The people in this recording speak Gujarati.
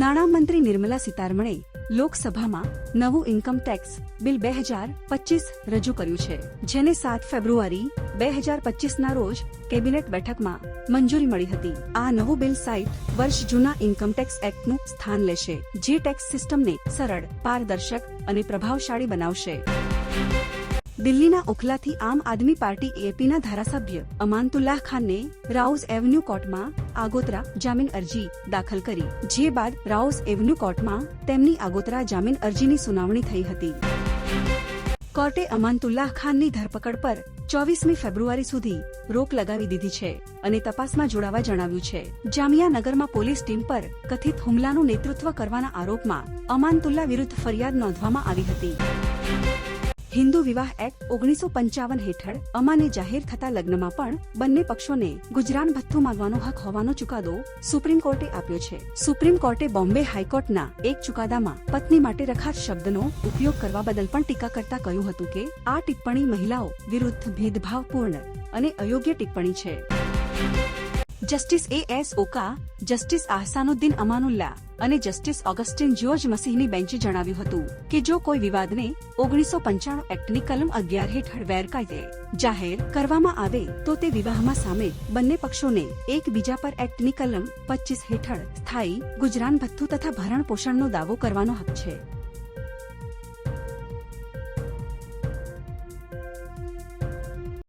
નાણામંત્રી નિર્મલા સીતારમણે લોકસભામાં નવું ઇન્કમ ટેક્સ બિલ બે હજાર પચીસ રજૂ કર્યું છે, જેને સાત ફેબ્રુઆરી બે હજાર પચીસના રોજ કેબિનેટ બેઠકમાં મંજૂરી મળી હતી. આ નવું બિલ સાઈઠ વર્ષ જૂના ઇન્કમ ટેક્સ એક્ટનું સ્થાન લેશે, જે ટેક્સ સિસ્ટમને સરળ, પારદર્શક અને પ્રભાવશાળી બનાવશે. દિલ્હીના ઓખલાથી આમ આદમી પાર્ટી એપીના ધારાસભ્ય અમાનતુલ્લાહ ખાનને રાઉઝ એવન્યુ કોર્ટમાં આગોતરા જામીન અરજી દાખલ કરી, જે બાદ રાઉઝ એવન્યુ કોર્ટમાં તેમની આગોતરા જામીન અરજીની સુનાવણી થઈ હતી. કોર્ટે અમાનતુલ્લાહ ખાનની ધરપકડ પર ચોવીસમી ફેબ્રુઆરી સુધી રોક લગાવી દીધી છે અને તપાસમાં જોડાવા જણાવ્યું છે. જામિયાનગરમાં પોલીસ ટીમ પર કથિત હુમલાનું નેતૃત્વ કરવાના આરોપમાં અમાનતુલ્લા વિરુદ્ધ ફરિયાદ નોંધવામાં આવી હતી. હિન્દુ વિવાહ એક્ટ ઓગણીસો પંચાવન હેઠળ અમાને જાહેર થતા લગ્નમાં પણ બંને પક્ષોને ગુજરાન ભથ્થું માંગવાનો હક હોવાનો ચુકાદો સુપ્રીમ કોર્ટે આપ્યો છે. સુપ્રીમ કોર્ટે બોમ્બે હાઈકોર્ટના એક ચુકાદામાં પત્ની માટે રખાત શબ્દનો ઉપયોગ કરવા બદલ પણ ટીકા કરતા કહ્યું હતું કે આ ટિપ્પણી મહિલાઓ વિરુદ્ધ ભેદભાવપૂર્ણ અને અયોગ્ય ટિપ્પણી છે. Justice A S Oka justice Ahsanuddin Amanullah અને જસ્ટિસ ઓગસ્ટિન જ્યોર્જ મસીહની બેન્ચે જણાવ્યું હતું કે જો કોઈ વિવાદને ઓગણીસો પંચાણું એક્ટની કલમ અગિયાર હેઠળ વેરકાયદે જાહેર કરવામાં આવે તો તે વિવાહમાં સામે બંને પક્ષોને એકબીજા પર એક્ટની કલમ પચીસ હેઠળ સ્થાયી ગુજરાન ભથ્થું તથા ભરણ પોષણનો દાવો કરવાનો હક છે.